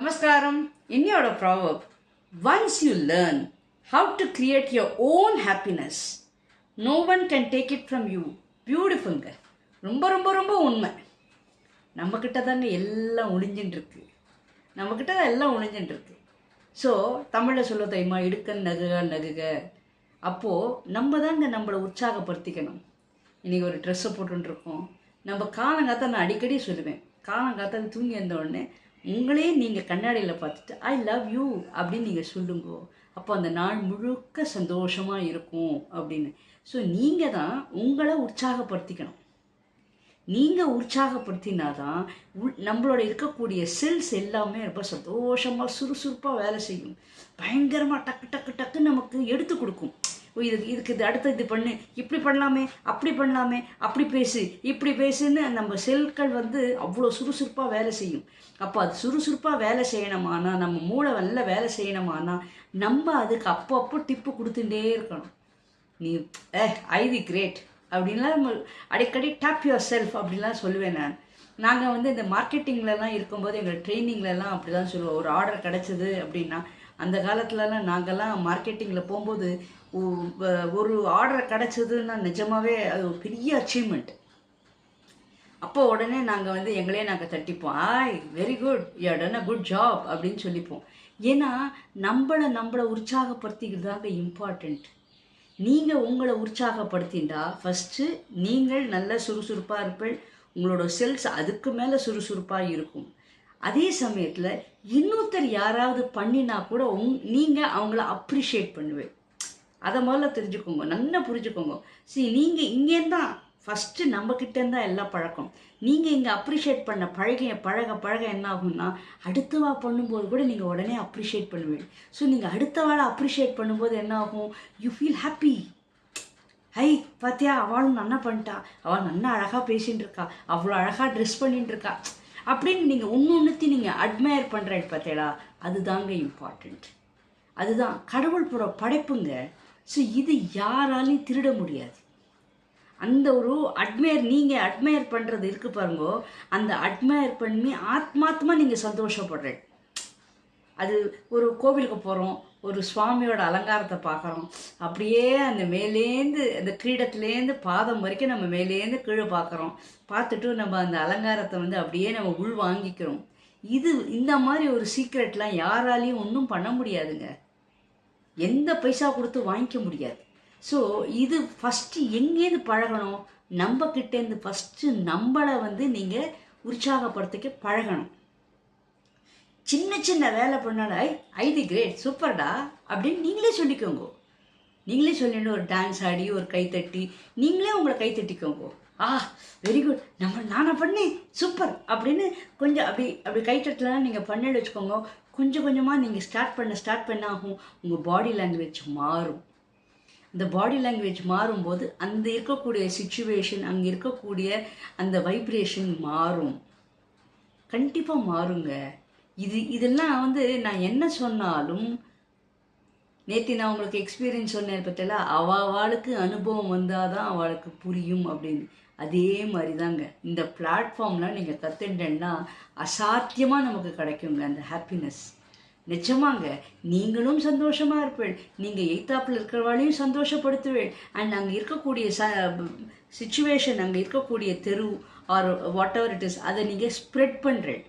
நமஸ்காரம். இன்னையோட ப்ராவப் once you learn how to create your own happiness no one can take it from you பியூட்டிஃபுல்ங்க ரொம்ப ரொம்ப ரொம்ப உண்மை. நம்மக்கிட்ட தாங்க எல்லாம் ஒளிஞ்சுட்டு நம்மக்கிட்ட தான் எல்லாம் ஒளிஞ்சுட்டு ஸோ தமிழில் சொல்ல தெரியுமா இடுக்கன் நகுக நகுக. அப்போது நம்ம தாங்க நம்மளை உற்சாகப்படுத்திக்கணும். இன்றைக்கி ஒரு ட்ரெஸ்ஸை போட்டுருக்கோம் நம்ம காலங்காத்த நான் அடிக்கடி சொல்லுவேன். காலங்காத்தால தூங்கி இருந்த உடனே உங்களே நீங்கள் கண்ணாடியில் பார்த்துட்டு ஐ லவ் யூ அப்படின்னு நீங்கள் சொல்லுங்க அப்போ அந்த நாள் முழுக்க சந்தோஷமாக இருக்கும் அப்படின்னு. ஸோ நீங்கள் தான் உங்களை உற்சாகப்படுத்திக்கணும். நீங்கள் உற்சாகப்படுத்தினா உள் நம்மளோட இருக்கக்கூடிய செல்ஸ் எல்லாமே ரொம்ப சந்தோஷமாக சுறுசுறுப்பாக வேலை செய்யும். பயங்கரமாக டக்கு டக்கு டக்கு நமக்கு எடுத்து கொடுக்கும். இது இதுக்கு இது அடுத்து இது பண்ணு. இப்படி பண்ணலாமே அப்படி பண்ணலாமே அப்படி பேசு. இப்படி பேசுன்னு நம்ம செல்கள் வந்து அவ்வளோ சுறுசுறுப்பாக வேலை செய்யும். அப்போ அது சுறுசுறுப்பாக வேலை செய்யணுமானா நம்ம மூளை நல்ல வேலை செய்யணுமானா நம்ம அதுக்கு அப்பப்போ டிப்பு கொடுத்துட்டே இருக்கணும். நீ ஏ ஐ தி கிரேட் அப்படின்லாம் நம்ம அடிக்கடி டேப் யுவர் செல்ஃப் அப்படின்லாம் சொல்லுவேன் நான். நாங்கள் வந்து இந்த மார்க்கெட்டிங்லலாம் இருக்கும்போது எங்கள் ட்ரைனிங்லலாம் அப்படி தான் சொல்லுவோம். ஒரு ஆர்டர் கிடச்சிது அப்படின்னா அந்த காலத்துலலாம் நாங்கள்லாம் மார்க்கெட்டிங்கில் போகும்போது ஒரு ஆர்டர் கிடச்சதுன்னா நிஜமாகவே அது பெரிய அச்சீவ்மெண்ட் அப்போ உடனே நாங்கள் வந்து எங்களே நாங்கள் தட்டிப்போம். ஆய் very good you done a good job அப்படின்னு சொல்லிப்போம். ஏன்னா நம்மளை நம்மளை உற்சாகப்படுத்திக்கிறதாக இம்பார்ட்டண்ட் நீங்கள் உங்களை உற்சாகப்படுத்திண்டா ஃபஸ்ட்டு நீங்கள் நல்ல சுறுசுறுப்பாக இருப்பீள் உங்களோட செல்ஸ் அதுக்கு மேலே சுறுசுறுப்பாக இருக்கும். அதே சமயத்தில் இன்னொருத்தர் யாராவது பண்ணினா கூட உங் நீங்கள் அவங்கள அப்ரிஷியேட் பண்ணுவேன் அதை முதல்ல தெரிஞ்சுக்கோங்க நல்லா புரிஞ்சுக்கோங்க. சரி நீங்கள் இங்கேருந்தான் ஃபஸ்ட்டு நம்மக்கிட்டேருந்து தான் எல்லாம் பழக்கம். நீங்கள் இங்கே அப்ரிஷியேட் பண்ண பழகைய பழக பழக என்ன ஆகும்னா அடுத்தவா பண்ணும்போது கூட நீங்கள் உடனே அப்ரிஷியேட் பண்ணுவீங்க. ஸோ நீங்கள் அடுத்தவாளை அப்ரிஷியேட் பண்ணும்போது என்ன ஆகும்? யூ ஃபீல் ஹாப்பி ஹை பாத்தியா அவளும் நல்லா பண்ணிட்டா. அவள் நல்லா அழகாக பேசின்னு இருக்கா. அவ்வளோ அழகாக ட்ரெஸ் பண்ணிட்டு இருக்கா. அப்படின்னு நீங்கள் ஒன்று ஒன்றுத்தையும் நீங்கள் அட்மையர் பண்ணுறேன் பார்த்தேடா அதுதாங்க இம்பார்ட்டண்ட் அதுதான் கடவுள் புற படைப்புங்க. ஸோ இது யாராலையும் திருட முடியாது. அந்த ஒரு அட்மையர் நீங்கள் அட்மையர் பண்ணுறது இருக்கு பாருங்கோ அந்த அட்மையர் பண்ணி ஆத்மாத்மா நீங்கள் சந்தோஷப்படுறேன் அது ஒரு கோவிலுக்கு போகிறோம் ஒரு சுவாமியோட அலங்காரத்தை பார்க்குறோம் அப்படியே அந்த மேலேந்து அந்த கிரீடத்துலேருந்து பாதம் வரைக்கும் நம்ம மேலேந்து கீழே பார்க்குறோம். பார்த்துட்டு நம்ம அந்த அலங்காரத்தை வந்து அப்படியே நம்ம உள் வாங்கிக்கிறோம் இது இந்த மாதிரி ஒரு சீக்ரெட்லாம் யாராலையும் ஒன்றும் பண்ண முடியாதுங்க. எந்த பைசா கொடுத்து வாங்கிக்க முடியாது. ஸோ இது ஃபஸ்ட்டு எங்கேருந்து பழகணும்? நம்ம கிட்டேருந்து ஃபஸ்ட்டு நம்மளை வந்து நீங்கள் உற்சாகப்படுத்திக்க பழகணும். சின்ன சின்ன வேலை பண்ணால ஐ ஐ தி கிரேட் சூப்பர்டா அப்படின்னு நீங்களே சொல்லிக்கோங்க. நீங்களே சொல்லிட்டு ஒரு டான்ஸ் ஆடி ஒரு கைத்தட்டி நீங்களே உங்களை கைத்தட்டிக்கோங்க ஆ வெரி குட் நம்ம நானா பண்ணேன். சூப்பர். அப்படின்னு கொஞ்சம் அப்படி அப்படி கைத்தட்டலாம் நீங்கள் பண்ணி வச்சுக்கோங்க. கொஞ்சம் கொஞ்சமாக நீங்கள் ஸ்டார்ட் பண்ண ஸ்டார்ட் பண்ண ஆகும் உங்கள் பாடி லாங்குவேஜ் மாறும். இந்த பாடி லாங்குவேஜ் மாறும்போது அந்த இருக்கக்கூடிய சுச்சுவேஷன் அங்கே இருக்கக்கூடிய அந்த வைப்ரேஷன் மாறும். கண்டிப்பாக மாறுங்க. இது இதெல்லாம் வந்து நான் என்ன சொன்னாலும் நேற்று நான் உங்களுக்கு எக்ஸ்பீரியன்ஸ் சொன்னேன் பற்றில அவளுக்கு அனுபவம் வந்தால் தான் அவளுக்கு புரியும் அப்படின்னு. அதே மாதிரி தாங்க இந்த பிளாட்ஃபார்ம்லாம் நீங்கள் கற்றுட்டேன்னா அசாத்தியமாக நமக்கு கிடைக்குங்க அந்த ஹாப்பினஸ் நிஜமாங்க. நீங்களும் சந்தோஷமாக இருப்பேள். நீங்கள் எய்த்தாப்பில் இருக்கிறவாளையும் சந்தோஷப்படுத்துவேள். அண்ட் அங்கே இருக்கக்கூடிய ச சுச்சுவேஷன் அங்கே இருக்கக்கூடிய தெரு or whatever it is அதை நீங்கள் ஸ்ப்ரெட் பண்ணுறேன்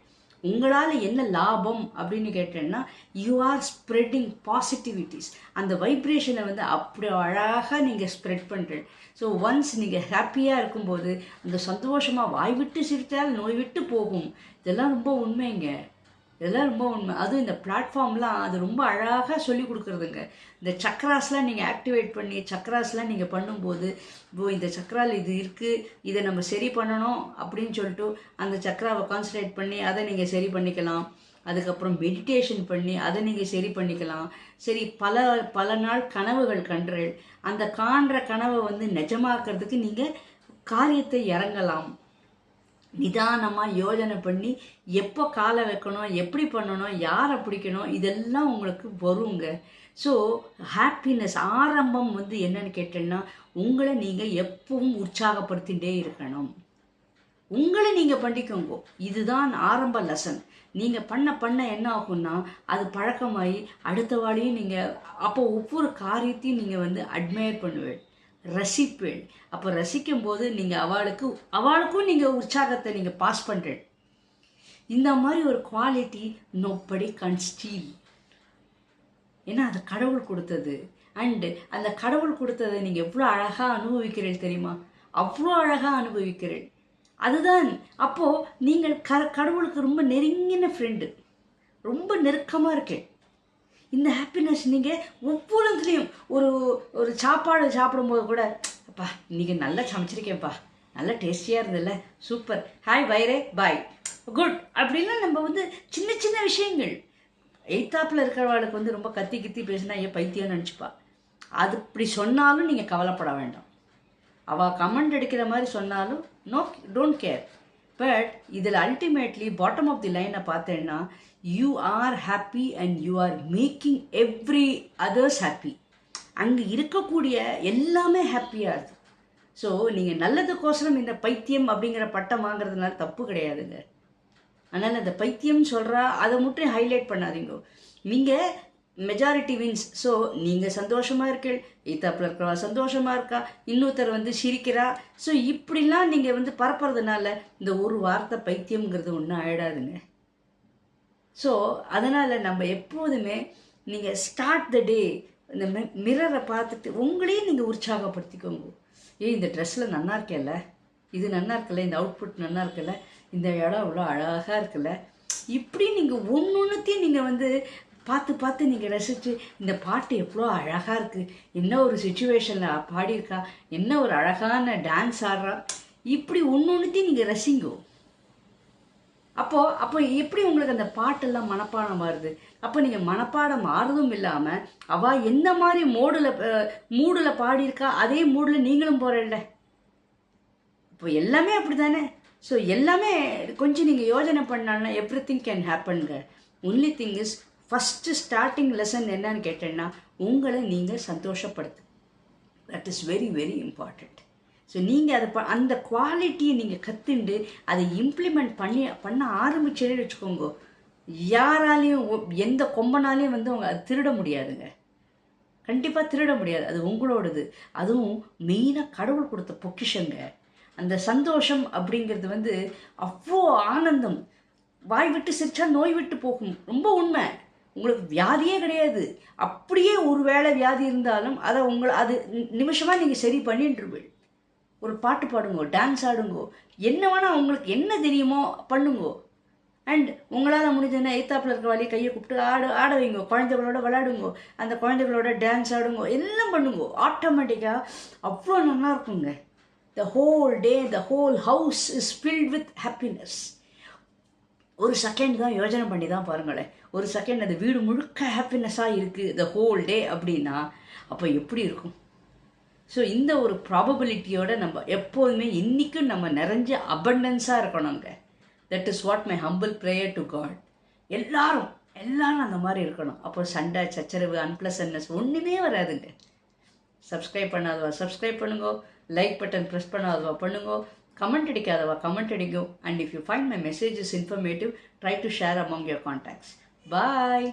உங்களால் என்ன லாபம் அப்படின்னு கேட்டேன்னா யூ ஆர் ஸ்ப்ரெட்டிங் பாசிட்டிவிட்டிஸ் அந்த வைப்ரேஷனை வந்து அப்படி அழகாக நீங்கள் ஸ்ப்ரெட் பண்ணுறேன் ஸோ ஒன்ஸ் நீங்கள் ஹாப்பியாக இருக்கும்போது அந்த சந்தோஷமாக வாய் விட்டு சிரித்தால் நோய் விட்டு போகும். இதெல்லாம் ரொம்ப உண்மைங்க. இதெல்லாம் ரொம்ப உண்மை. அதுவும் இந்த பிளாட்ஃபார்ம்லாம் அது ரொம்ப அழகாக சொல்லி கொடுக்குறதுங்க. இந்த சக்ராஸ்லாம் நீங்கள் ஆக்டிவேட் பண்ணி சக்ராஸ்லாம் நீங்கள் பண்ணும்போது ஓ இந்த சக்ரால் இது இருக்குது இதை நம்ம சரி பண்ணணும் அப்படின்னு சொல்லிட்டு அந்த சக்ராவை கான்சன்ட்ரேட் பண்ணி அதை நீங்கள் சரி பண்ணிக்கலாம். அதுக்கப்புறம் மெடிடேஷன் பண்ணி அதை நீங்கள் சரி பண்ணிக்கலாம். சரி பல பல நாள் கனவுகள் கன்றேள் அந்த காண்ற கனவை வந்து நிஜமாக்கிறதுக்கு நீங்கள் காரியத்தை இறங்கலாம். நிதானமாக யோஜனை பண்ணி எப்போ காலை வைக்கணும் எப்படி பண்ணணும் யாரை பிடிக்கணும் இதெல்லாம் உங்களுக்கு வருங்க. ஸோ ஹாப்பினஸ் ஆரம்பம் வந்து என்னன்னு கேட்டேன்னா உங்களை நீங்கள் எப்பவும் உற்சாகப்படுத்திகிட்டே இருக்கணும். உங்களை நீங்கள் பண்ணிக்கோங்க. இதுதான் ஆரம்ப லெசன் நீங்கள் பண்ண பண்ண என்ன ஆகும்னா அது பழக்கமாகி அடுத்த வாழையும் நீங்கள் அப்போ ஒவ்வொரு காரியத்தையும் நீங்கள் வந்து அட்மையர் பண்ணுவேன் ரசிப்பேள் அப்போ ரசிக்கும் போது நீங்கள் அவளுக்கு அவளுக்கும் நீங்கள் உற்சாகத்தை நீங்கள் பாஸ் பண்ணுறேன் இந்த மாதிரி ஒரு குவாலிட்டி நோப்படி கன் ஸ்டீல் ஏன்னா அது கடவுள் கொடுத்தது. அண்டு அந்த கடவுள் கொடுத்ததை நீங்கள் எவ்வளோ அழகாக அனுபவிக்கிறீர்கள் தெரியுமா? அவ்வளோ அழகாக அனுபவிக்கிறீர்கள். அதுதான் அப்போது நீங்கள் க கடவுளுக்கு ரொம்ப நெருங்கின ஃப்ரெண்டு ரொம்ப நெருக்கமாக இருக்கேன். இந்த ஹாப்பினஸ் நீங்கள் ஒவ்வொருத்துலேயும் ஒரு ஒரு சாப்பாடு சாப்பிடும்போது கூட அப்பா இன்றைக்கி நல்லா சமைச்சிருக்கேன்ப்பா. நல்லா டேஸ்டியாக இருந்ததில்ல. சூப்பர் ஹாய் வைரே. பாய் குட் அப்படின்னா நம்ம வந்து சின்ன சின்ன விஷயங்கள். எய்த்தாப்பில் இருக்கிறவளுக்கு வந்து ரொம்ப கத்தி கித்தி பேசினா ஏன் பைத்தியம்னு நினச்சிப்பா. அது இப்படி சொன்னாலும் நீங்கள் கவலைப்பட வேண்டாம். அவள் கமெண்ட் அடிக்கிற மாதிரி சொன்னாலும் நோ டோன்ட் கேர் பட் இதில் அல்டிமேட்லி பாட்டம் ஆஃப் தி லைனை பார்த்தேன்னா you are happy and you are making every others happy அங்கே இருக்கக்கூடிய எல்லாமே ஹாப்பியாக இருக்குது ஸோ நீங்கள் நல்லதுக்கோசரம் இந்த பைத்தியம் அப்படிங்கிற பட்டம் வாங்குறதுனால தப்பு கிடையாதுங்க. அதனால் அந்த பைத்தியம் சொல்கிறா அதை மட்டும் ஹைலைட் பண்ணாதீங்க. நீங்கள் மெஜாரிட்டி வின்ஸ் ஸோ நீங்கள் சந்தோஷமாக இருக்கீள் இத்தாப்பில் இருக்கிறவா சந்தோஷமாக இருக்கா இன்னொருத்தர் வந்து சிரிக்கிறா. ஸோ இப்படிலாம் நீங்கள் வந்து பரப்புறதுனால இந்த ஒரு வார்த்தை பைத்தியம்ங்கிறது ஒன்றும் ஆயிடாதுங்க. ஸோ அதனால் நம்ம எப்போதுமே நீங்கள் ஸ்டார்ட் த டே இந்த மிரரை பார்த்துட்டு உங்களையும் நீங்கள் உற்சாகப்படுத்திக்கோங்க. ஏய் இந்த ட்ரெஸ்ஸில் நல்லா இருக்கேல்ல? இது நல்லா இருக்குல்ல இந்த அவுட்புட் நல்லா இருக்குல்ல இந்த இடம் அவ்வளோ அழகாக இருக்குல்ல இப்படி நீங்கள் ஒன்று ஒன்றுத்தையும் நீங்கள் வந்து பார்த்து பார்த்து நீங்கள் ரசித்து இந்த பாட்டு எவ்வளோ அழகாக இருக்குது என்ன ஒரு சுச்சுவேஷனில் பாடியிருக்கா? என்ன ஒரு அழகான டான்ஸ் ஆடுறா? இப்படி ஒன்று ஒன்றுத்தையும் நீங்கள் ரசிங்கோ? அப்போது அப்போ எப்படி உங்களுக்கு அந்த பாட்டெல்லாம் மனப்பாடம் ஆறுது அப்போ நீங்கள் மனப்பாடம் ஆறுதும் இல்லாமல் அவள் எந்த மாதிரி மோடில் மூடில் பாடியிருக்கா? அதே மூடில் நீங்களும் போகிறல்ல இப்போ எல்லாமே அப்படி தானே ஸோ எல்லாமே கொஞ்சம் நீங்கள் யோஜனை பண்ணாலும் everything can ஹேப்பனுங்க only thing is first starting lesson என்னன்னு கேட்டேன்னா உங்களை நீங்கள் சந்தோஷப்படுத்து. That is very very important so நீங்கள் அதை ப அந்த குவாலிட்டியை நீங்கள் கற்றுண்டு அதை இம்ப்ளிமெண்ட் பண்ணி பண்ண ஆரம்பிச்சேன்னு வச்சுக்கோங்க யாராலையும் எந்த கொம்பனாலையும் வந்து அவங்க அதை திருட முடியாதுங்க. கண்டிப்பாக திருட முடியாது. அது உங்களோடது. அதுவும் மெயினாக கடவுள் கொடுத்த பொக்கிஷங்க. அந்த சந்தோஷம் அப்படிங்கிறது வந்து அவ்வளோ ஆனந்தம். வாய் விட்டு சிரிச்சா நோய் விட்டு போகும். ரொம்ப உண்மை. உங்களுக்கு வியாதியே கிடையாது. அப்படியே ஒரு வேளை வியாதி இருந்தாலும் அதை உங்களை அது நிமிஷமாக நீங்கள் சரி பண்ணிட்டுருவீள் ஒரு பாட்டு பாடுங்கோ டான்ஸ் ஆடுங்கோ என்ன வேணால் உங்களுக்கு என்ன தெரியுமோ பண்ணுங்கோ. அண்ட் உங்களால் முடிஞ்சதுன்னா எய்த்தாப்பில் இருக்கிற வழியை கையை கூப்பிட்டு ஆடு ஆட வைங்கோ. குழந்தைகளோட விளையாடுங்கோ. அந்த குழந்தைகளோட டான்ஸ் ஆடுங்கோ. எல்லாம் பண்ணுங்கோ. ஆட்டோமேட்டிக்காக அவ்வளோ நல்லா இருக்குங்க. The whole day the whole house is filled with happiness ஒரு செகண்ட் தான் யோஜனை பண்ணி தான் பாருங்களேன். ஒரு செகண்ட் அந்த வீடு முழுக்க ஹாப்பினஸ்ஸாக இருக்குது த ஹோல் டே அப்படின்னா அப்போ எப்படி இருக்கும்? ஸோ இந்த ஒரு ப்ராபபிலிட்டியோட நம்ம எப்போதுமே இன்றைக்கும் நம்ம நிறைஞ்ச அபண்டன்ஸாக இருக்கணுங்க that is what my humble prayer to God எல்லாரும் எல்லாரும் அந்த மாதிரி இருக்கணும். அப்போ சண்டை சச்சரவு அன்பிளசன்னஸ் ஒன்றுமே வராதுங்க. சப்ஸ்கிரைப் பண்ணாதவா சப்ஸ்கிரைப் பண்ணுங்க. லைக் பட்டன் ப்ரெஸ் பண்ணாதவா பண்ணுங்க. கமெண்ட் அடிக்காதவா? கமெண்ட் அடிக்கும் and if you find my messages informative try to share among your contacts bye